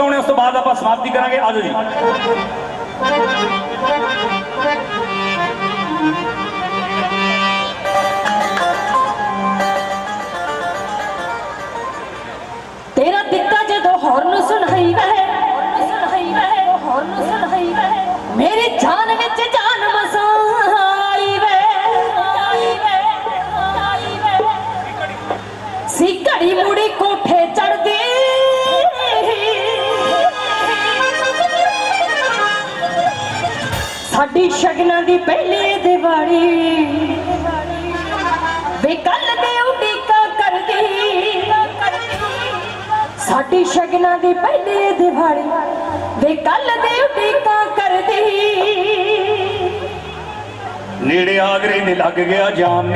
ਗਾਉਣੇ ਉਸ ਤੋਂ ਬਾਅਦ ਆਪਾਂ ਸਮਾਪਤੀ ਕਰਾਂਗੇ। ਆਜੋ ਜੀ। ਤੇਰਾ ਦਿੱਤਾ ਜਦੋਂ ਹੌਰਨ ਸੁਣਾਈ ਵੇ ਸੁਣਾਈ ਵੇ ਹੌਰਨ ਸੁਣਾਈ ਵੇ ਮੇਰੀ ਜਾਨ ਵਿੱਚ ਜਾਨ ਮਸਾਈ ਵੇ। ਆਈ ਵੇ ਆਈ ਵੇ ਸੀ ਘੜੀ ਮੁੜੀ ਦੀ ਪਹਿਲੀ ਦੀਵਾਲੀ। ਵੇ ਕੱਲ ਦੇ ਉਡੀਕਾ ਕਰਦੀ ਸਾਡੀ ਸ਼ਗਨਾਂ ਦੀ ਪਹਿਲੀ ਦਿਵਾਲੀ। ਵੇ ਕੱਲ ਦੇ ਉਡੀਕਾ ਕਰਦੀ ਨੇੜੇ ਆਗਰੇ ਦੇ ਲੱਗ ਗਿਆ ਜਾਮ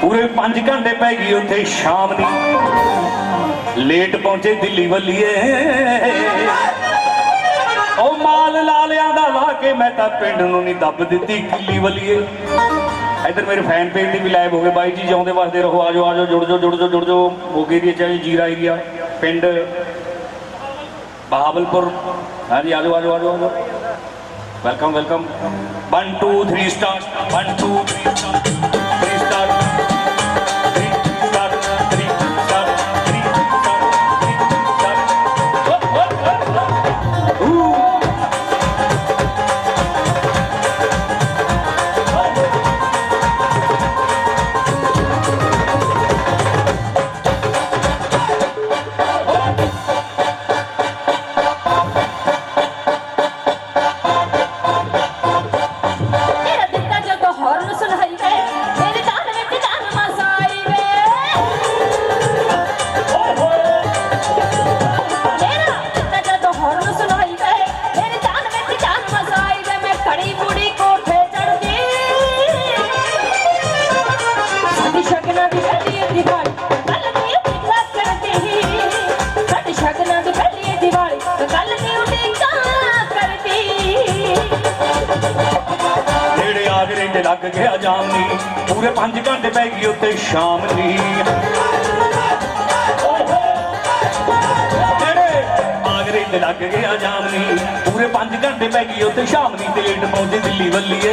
ਪੂਰੇ 5 ਘੰਟੇ ਪੈ ਗਈ ਉੱਥੇ ਸ਼ਾਮ ਦੀ ਲੇਟ ਪਹੁੰਚੇ ਦਿੱਲੀ ਵੱਲੀਏ। ਉਹ ਮਾਲ ਲਾਲਿਆਂ ਦਾ ਲਾ ਕੇ ਮੈਂ ਤਾਂ ਪਿੰਡ ਨੂੰ ਨਹੀਂ ਦੱਬ ਦਿੱਤੀ, ਕਿੱਲੀ ਵੱਲੀਏ। ਇੱਧਰ ਮੇਰੇ ਫੈਨ ਪੇਜ ਦੀ ਵੀ ਲਾਈਵ ਹੋ ਗਏ। ਬਾਈ ਜੀ ਜਿਉਂਦੇ ਵਸਦੇ ਰਹੋ ਆਜੋ ਆਜੋ ਜੁੜ ਜਾਓ ਜੁੜ ਜਾਓ ਜੁੜ ਜਾਓ। ਮੋਗੇ ਦੀ ਚਾਹੇ ਜੀਰਾ ਏਰੀਆ ਪਿੰਡ ਬਹਾਵਲਪੁਰ। ਹਾਂਜੀ ਆਜੋ ਆਜੋ ਆਜੋ ਆਜੋ ਵੈਲਕਮ ਵੈਲਕਮ 1 2 3 ਸਟਾਰਟ 1 2 3 ਤੇ ਲੱਗ ਗਿਆ ਜਾਮਨੀ। ਪੂਰੇ 5 ਘੰਟੇ ਪੈ ਗਈ ਉੱਥੇ ਸ਼ਾਮ ਨੀ ਆਗਰੇ ਤੇ ਲੱਗ ਗਿਆ ਜਾਮ ਪੂਰੇ 5 ਘੰਟੇ ਪੈ ਗਈ ਉੱਥੇ ਸ਼ਾਮ ਨੀ ਤੇ ਲੇਟ ਪਹੁੰਚੇ ਦਿੱਲੀ ਵੱਲੀਏ।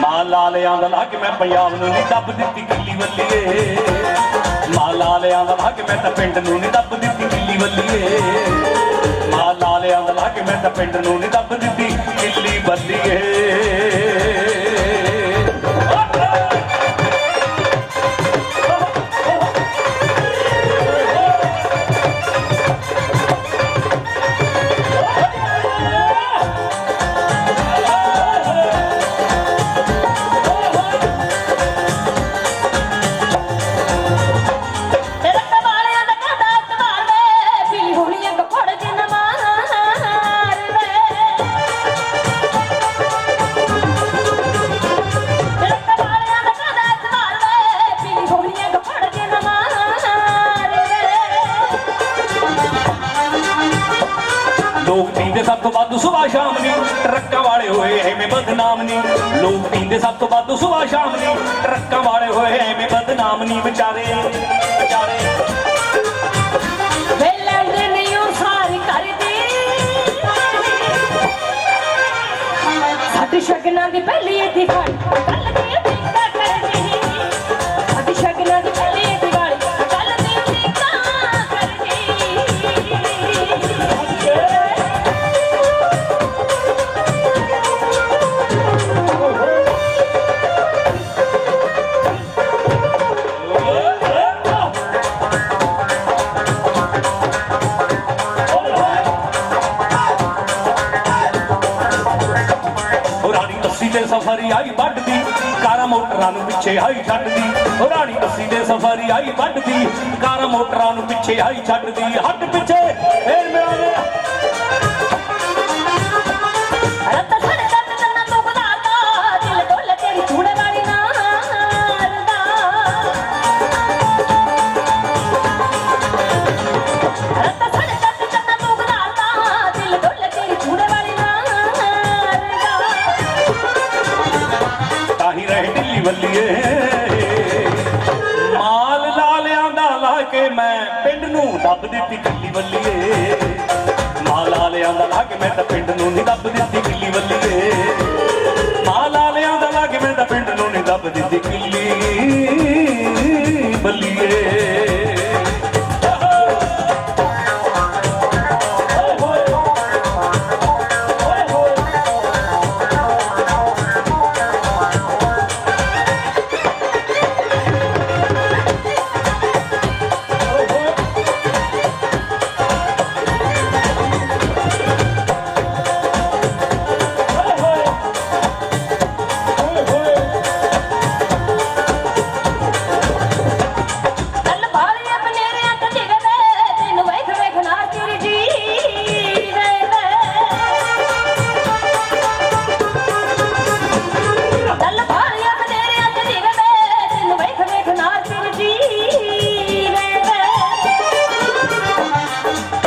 ਮਾਲ ਲਾਲਿਆਂ ਦਾ ਲਾ ਕੇ ਮੈਂ ਪੰਜਾਬ ਨੂੰ ਨਹੀਂ ਦੱਬ ਦਿੱਤੀ ਕਿੱਲੀ ਵੱਲੀਏ। ਮਾਂ ਲਾਲਿਆਂ ਦਾ ਲਾ ਕੇ ਮੈਂ ਤਾਂ ਪਿੰਡ ਨੂੰ ਨਹੀਂ ਦੱਬ ਦਿੱਤੀ ਕਿੱਲੀ ਵੱਲੀਏ। ਮਾਂ ਲਾਲਿਆਂ ਦਾ ਲਾ ਕੇ ਮੈਂ ਤਾਂ ਪਿੰਡ ਨੂੰ ਨਹੀਂ ਦੱਬ ਦਿੱਤੀ ਕਿੱਲੀ ਵੱਲੀਏ। ਵਿਚਾਰੇ ਵਿਚਾਰੇ ਵੇ ਲੈਂਦੇ ਨਹੀਂ ਉਹ ਕਰਦੀ। ਸਾਡੀ ਸ਼ਗਨਾਂ ਦੀ ਪਹਿਲੀ ਦਿਵਾਲੀ ਮੋਟਰਾਂ ਨੂੰ ਪਿੱਛੇ ਆਈ ਛੱਡਦੀ, ਉਹ ਰਾਣੀ ਤੱਸੀ ਤੇ ਸਫ਼ਾਰੀ ਆਈ ਵੱਢਦੀ, ਕਾਰਾਂ ਮੋਟਰਾਂ ਨੂੰ ਪਿੱਛੇ ਆਈ ਛੱਡਦੀ ਹੱਟ ਪਿੱਛੇ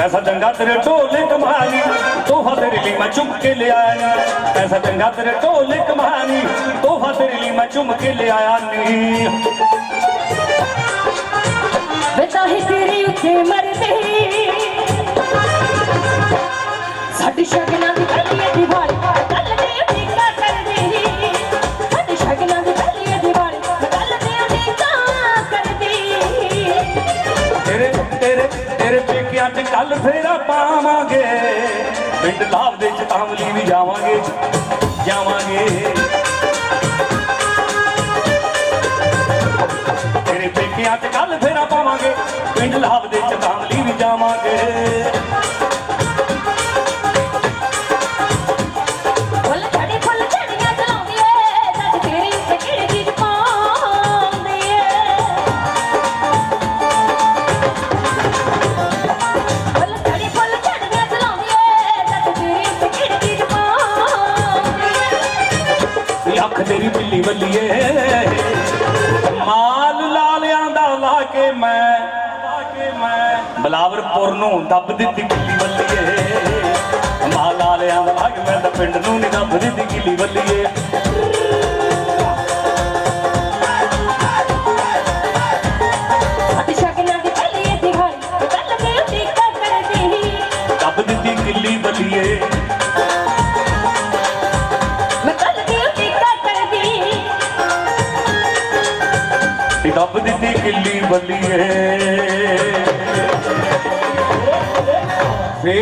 ਪੈਸਾ ਚੰਗਾ ਤੇਰੇ ਢੋਲੇ ਕਮਾਨੀ ਤੋਹਫਾ ਤੇਰੇ ਲਈ ਮੈਂ ਚੁੱਕ ਕੇ ਲਿਆਇਆ ਨੀ। ਪੈਸਾ ਚੰਗਾ ਤੇਰੇ ਢੋਲੇ ਕਮਾਨੀ ਤੋਹਫਾ ਤੇਰੇ ਲਈ ਮੈਂ ਚੁੱਕ ਕੇ ਲਿਆਇਆ ਨੀ। ਵੇ ਤੇਰੀ ਉੱਤੇ ਮਰਦੇ। ਸਾਡੀ ਸ਼ਗਨਾਂ ਦੀ ਪਹਿਲੀ ਦੀਵਾਲੀ ਕੱਲ ਤੇਰੇ ਤੇਰੇ ਪੇਕਿਆਂ ਕੱਲ ਫੇਰਾ ਪਾਵਾਂਗੇ। ਪਿੰਡ ਲਾਭ ਦੇ ਚ ਵੀ ਜਾਵਾਂਗੇ। ਜਾਵਾਂਗੇ। ਤੇਰੇ ਪੇਕਿਆਂ 'ਚ ਕੱਲ ਫੇਰਾ ਪਾਵਾਂਗੇ। ਪਿੰਡ ਲਾਭ ਦੇ ਚ ਤਾਮਲੀ ਵੀ ਜਾਵਾਂਗੇ। ਬਲਾਵਰਪੁਰ ਨੂੰ ਦੱਬ ਦਿੱਤੀ ਗਿੱਲੀ ਵੱਲੀਏ। ਮਾਲ ਲਾਲਿਆਂ ਦਾ ਲਾ ਮੈਂ ਤਾਂ ਪਿੰਡ ਨੂੰ ਨਹੀਂ ਦੱਬ ਦਿੱਤੀ ਗਿੱਲੀ ਵੱਲੀਏ।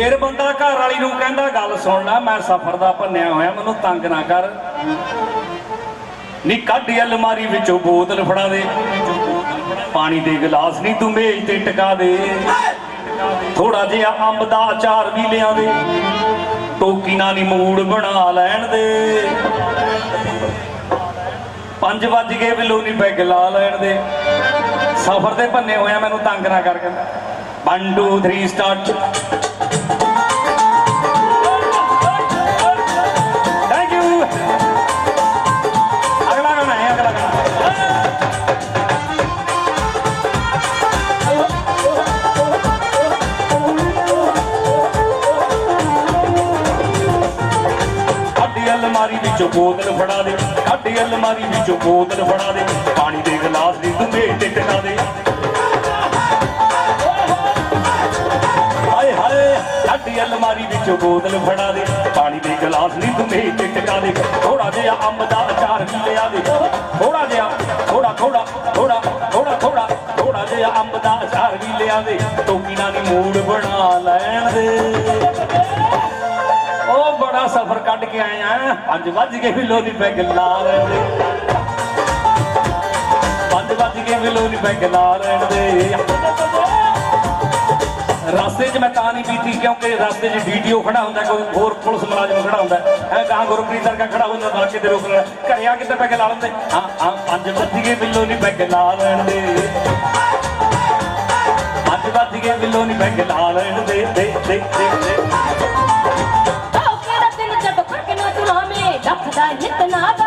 ਫੇਰ ਬੰਦਾ ਘਰ ਵਾਲੀ ਨੂੰ ਕਹਿੰਦਾ, ਗੱਲ ਸੁਣਨਾ ਮੈਂ ਸਫਰ ਦਾ ਭੰਨਿਆ ਹੋਇਆ, ਮੈਨੂੰ ਤੰਗ ਨਾ ਕਰ। ਨੀ ਕੱਢ ਅਲਮਾਰੀ ਵਿੱਚੋਂ ਬੋਤਲ ਫੜਾ ਦੇ। ਪਾਣੀ ਦੇ ਗਲਾਸ ਨਹੀਂ ਤੂੰ ਮੇਜ਼ ਤੇ ਟਿਕਾ ਦੇ। ਥੋੜਾ ਜਿਹਾ ਅੰਬ ਦਾ ਅਚਾਰ ਵੀ ਲਿਆ ਦੇ। ਟੋਕੀ ਨਾਲ ਨੀ ਮੂੜ ਬਣਾ ਲੈਣ ਦੇ। ਪੰਜ ਵੱਜ ਗਏ, ਬਿੱਲੂ ਨਹੀਂ ਪੈਗ ਲਾ ਲੈਣ ਦੇ। ਸਫਰ ਤੇ ਭੰਨੇ ਹੋਇਆ, ਮੈਨੂੰ ਤੰਗ ਨਾ ਕਰ ਕਹਿੰਦਾ। 1 2 3 ਸਟਾਰਟ ਬੋਤਲ ਫੜਾ ਦੇ। ਕੱਢ ਅਲਮਾਰੀ ਵਿੱਚੋਂ ਬੋਤਲ ਫੜਾ ਦੇ। ਪਾਣੀ ਦੇ ਗਲਾਸ ਦੀ ਤੂੰ ਮੇਜ਼ ਤੇ ਦੇ। ਹਾਏ ਹਾਏ ਕੱਢ ਅਲਮਾਰੀ ਵਿੱਚੋਂ ਬੋਤਲ ਫੜਾ ਦੇ। ਪਾਣੀ ਦੇ ਗਲਾਸ ਦੀ ਤੂੰ ਮੇਜ਼ ਤੇ ਦੇ। ਥੋੜਾ ਜਿਹਾ ਅੰਬ ਦਾ ਅਚਾਰ ਵੀ ਲਿਆ ਦੇ। ਥੋੜਾ ਜਿਹਾ ਥੋੜਾ ਥੋੜਾ ਥੋੜਾ ਥੋੜਾ ਥੋੜਾ ਥੋੜਾ ਜਿਹਾ ਅੰਬ ਦਾ ਅਚਾਰ ਵੀ ਲਿਆ ਦੇ। ਟੋਕੀ ਨਾਲ ਨੀ ਬਣਾ ਲੈਣ ਦੇ। ਕੇ ਆਏ ਪੰਜ ਵੱਜ ਕੇ ਵੀ ਲੋਨੀ ਪੈਗ ਲਾ ਲੈਣ ਦੇ। ਪੰਜ ਵੱਜ ਕੇ ਵੀ ਲੋਨੀ ਪੈਗ ਲਾ ਲੈਣ ਦੇ। ਰਸਤੇ 'ਚ ਮੈਂ ਤਾਂ ਨਹੀਂ ਪੀਤੀ ਕਿਉਂਕਿ ਰਸਤੇ 'ਚ ਡੀਟੀਓ ਖੜਾ ਹੁੰਦਾ ਕੋਈ ਹੋਰ ਪੁਲਿਸ ਮੁਲਾਜ਼ਮ ਖੜਾ ਹੁੰਦਾ ਐ ਗਾਂ ਗੁਰਪ੍ਰੀਤ ਵਰਗਾ ਖੜਾ ਹੁੰਦਾ, ਨਾਲ ਕਿਤੇ ਰੋਕ ਲੈਣਾ ਘਰੇ ਆ ਕਿਤੇ ਪੈਗ ਲਾ ਲੈਂਦੇ? ਹਾਂ ਹਾਂ, ਪੰਜ ਵੱਜ ਕੇ ਵੀ ਲੋਨੀ ਪੈਗ ਲਾ ਲੈਣ ਦੇ। ਪੰਜ ਵੱਜ ਕੇ ਵੀ ਲੋਨੀ ਪੈਗ ਲਾ ਲੈਣ ਦੇ ਦੇ ਦੇ ਦੇ। दादा जितना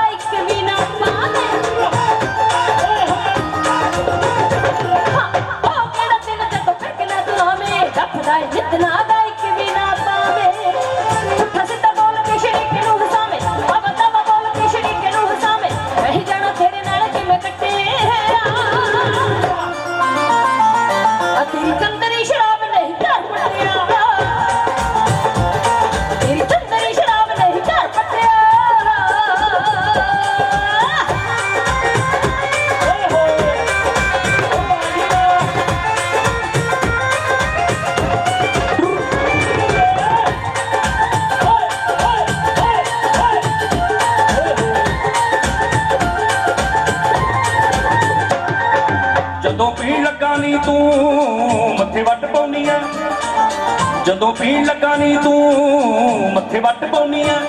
ਜਦੋਂ ਪੀਣ ਲੱਗਾ ਨਹੀਂ ਤੂੰ, ਮੱਥੇ ਵੱਟ ਪਾਉਣੀ ਆ।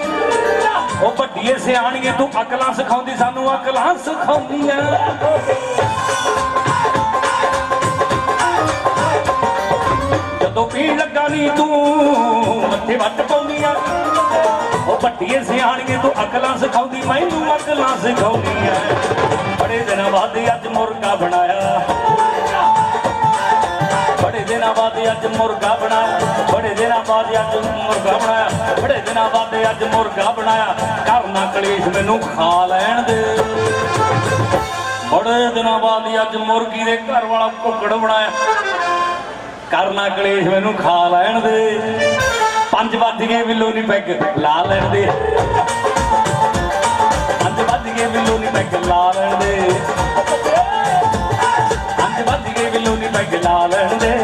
ਉਹ ਵੱਡੀਏ ਸਿਆਣੀਏ, ਤੂੰ ਅਕਲਾਂ ਸਿਖਾਉਂਦੀ, ਸਾਨੂੰ ਅਕਲਾਂ ਸਿਖਾਉਂਦੀ ਆ। ਜਦੋਂ ਪੀਣ ਲੱਗਾ ਨਹੀਂ ਤੂੰ, ਮੱਥੇ ਵੱਟ ਪਾਉਂਦੀ ਆ। ਉਹ ਵੱਡੀਏ ਸਿਆਣੀਏ, ਤੂੰ ਅਕਲਾਂ ਸਿਖਾਉਂਦੀ, ਮੈਨੂੰ ਅਕਲਾਂ ਸਿਖਾਉਂਦੀ ਆ। ਬੜੇ ਦਿਨਾਂ ਬਾਅਦ ਅੱਜ ਮੁਰਗਾ ਬਣਾਇਆ। ਅੱਜ ਮੁਰਗਾ ਬਣਾਇਆ। ਬੜੇ ਦਿਨਾਂ ਬਾਅਦ ਅੱਜ ਮੁਰਗਾ ਬਣਾਇਆ। ਬੜੇ ਦਿਨਾਂ ਬਾਅਦ ਅੱਜ ਮੁਰਗਾ ਬਣਾਇਆ। ਘਰ ਨਾ ਕਲੇਸ਼ ਮੈਨੂੰ ਖਾ ਲੈਣ ਦੇ। ਬੜੇ ਦਿਨਾਂ ਬਾਅਦ ਅੱਜ ਮੁਰਗੀ ਦੇ ਘਰ ਵਾਲਾ ਕੁੱਕੜ ਬਣਾਇਆ। ਕਰਨਾ ਕਲੇਸ਼ ਮੈਨੂੰ ਖਾ ਲੈਣ ਦੇ। ਪੰਜ ਵੱਜ ਗਏ ਬਿੱਲੋ ਨਹੀਂ ਪੈਗ ਲਾ ਲੈਣ ਦੇ। ਪੰਜ ਵੱਜ ਗਏ ਬਿੱਲੋ ਨਹੀਂ ਪੈਗ ਲਾ ਲੈਣ ਦੇ। ਪੰਜ ਵੱਜ ਗਏ ਬਿੱਲੋ ਨਹੀਂ ਪੈਗ ਲਾ ਲੈਣ ਦੇ।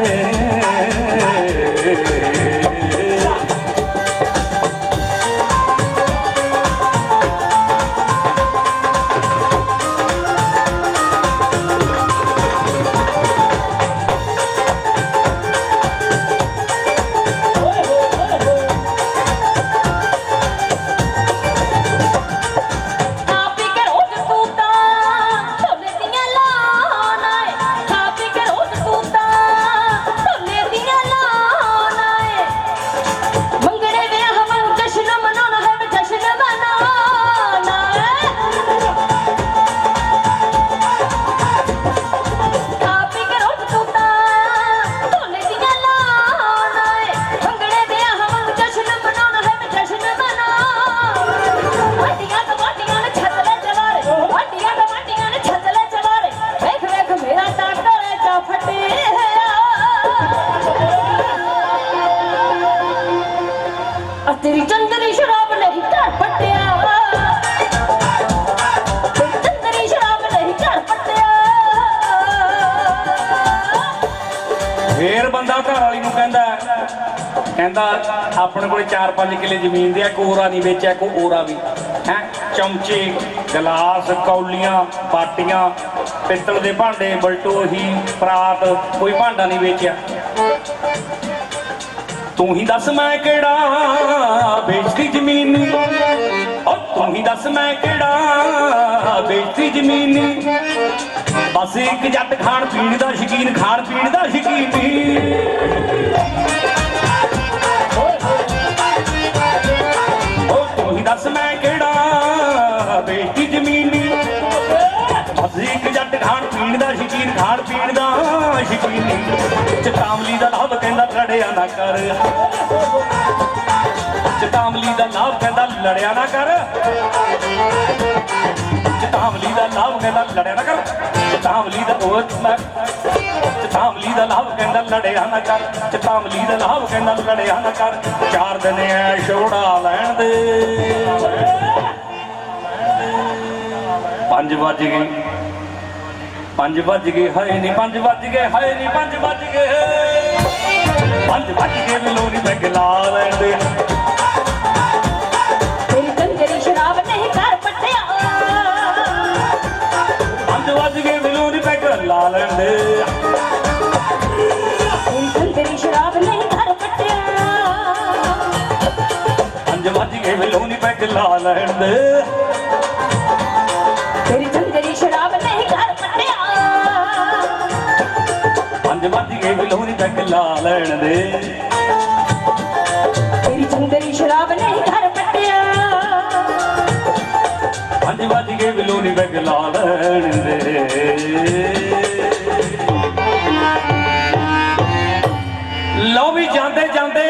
ਤੇਰੀ ਚੰਦਰੀ ਸ਼ਰਾਬ ਨਹੀਂ ਘਰ ਪੱਟਿਆ। ਤੇਰੀ ਚੰਦਰੀ ਸ਼ਰਾਬ ਨਹੀਂ ਘਰ ਪੱਟਿਆ। ਫੇਰ ਬੰਦਾ ਘਰ ਵਾਲੀ ਨੂੰ ਕਹਿੰਦਾ ਕਹਿੰਦਾ, ਆਪਣੇ ਕੋਲ 4-5 ਕਿੱਲੇ ਜ਼ਮੀਨ ਦੇ ਆ ਕੋਰਾ ਨਹੀਂ ਵੇਚਿਆ ਕੋ ਓਰਾ ਵੀ। ਹੈ, ਚਮਚੇ, ਗਲਾਸ, ਕੌਲੀਆਂ, ਪਾਟੀਆਂ, ਪਿੱਤਲ ਦੇ ਭਾਂਡੇ ਬਲਟੋਹੀ ਪਰਾਤ, ਕੋਈ ਭਾਂਡਾ ਨਹੀਂ ਵੇਚਿਆ। ਤੂੰ ਹੀ ਦੱਸ ਮੈਂ ਕਿਹੜਾ? ਵੇਚਦੀ ਜ਼ਮੀਨ ਓ, ਤੂੰ ਹੀ ਦੱਸ ਮੈਂ ਕਿਹੜਾ? ਵੇਚਦੀ ਜ਼ਮੀਨ ਬਸ ਇੱਕ ਜੱਟ ਖਾਣ ਪੀਣ ਦਾ ਸ਼ਕੀਨ, ਖਾਣ ਪੀਣ ਦਾ ਸ਼ਕੀਨ। ਓ, ਤੂੰ ਹੀ ਦੱਸ ਮੈਂ ਕਿਹੜਾ? ਪੀਣ ਦਾ, ਸ਼ਕੀਨ ਖਾਣ ਪੀਣ ਦਾ, ਸ਼ਕੀਨ ਚਤਾਮਲੀ ਦਾ ਲਾਭ ਕਹਿੰਦਾ ਲੜਿਆ ਨਾ ਕਰ। ਚਤਾਮਲੀ ਦਾ ਲਾਭ ਕਹਿੰਦਾ ਲੜਿਆ ਨਾ ਕਰ। ਚਤਾਮਲੀ ਦਾ ਲਾਭ ਕਹਿੰਦਾ ਲੜਿਆ ਨਾ ਕਰ। ਚਤਾਮਲੀ ਦਾ ਉਹ ਮੈਂ ਦਾ ਲਾਭ ਕਹਿੰਦਾ ਲੜਿਆ ਨਾ ਕਰ। ਚਤਾਮਲੀ ਦਾ ਲਾਭ ਕਹਿੰਦਾ ਲੜਿਆ ਨਾ ਕਰ। ਚਾਰ ਦਿਨ ਐ ਛੋੜਾ ਲੈਣ ਦੇ। ਪੰਜ ਵੱਜ ਗਏ। ਪੰਜ ਵੱਜ ਗਏ ਹਾਏ ਨਹੀਂ ਪੰਜ ਵੱਜ ਗਏ ਹਾਏ ਨਹੀਂ ਪੰਜ ਵੱਜ ਗਏ। ਪੰਜ ਵੱਜ ਗਏ ਮੈਨੂੰ ਨਹੀਂ ਬੈਗ ਲਾ ਲੈਣ ਦੇ ਤੇਰੀ ਚੰਦਰੀ ਸ਼ਰਾਬ ਨਹੀਂ ਘਰ ਪੱਟਿਆ ਪੰਜ ਵੱਜ ਗਏ ਮੈਨੂੰ ਨਹੀਂ ਬੈਗ ਲਾ ਲੈਣ ਦੇ ਤੇਰੀ ਸ਼ਰਾਬ ਨਹੀਂ ਘਰ ਪੱਟਿਆ ਪੰਜ ਵੱਜ ਗਏ ਮੈਨੂੰ ਨਹੀਂ ਬੈਗ ਲਾ ਲੈਣ ਲੈਣ ਦੇ। ਤੇਰੀ ਚੁੰਦਰੀ ਸ਼ਰਾਬ ਨਹੀਂ ਘਰ ਪੱਟਿਆ ਪੰਜ ਵੱਜ ਕੇ ਬਿਲੂ ਨਹੀਂ ਬੈਗ ਲਾ ਲੈਣ ਦੇ। ਲੋ ਵੀ ਜਾਂਦੇ ਜਾਂਦੇ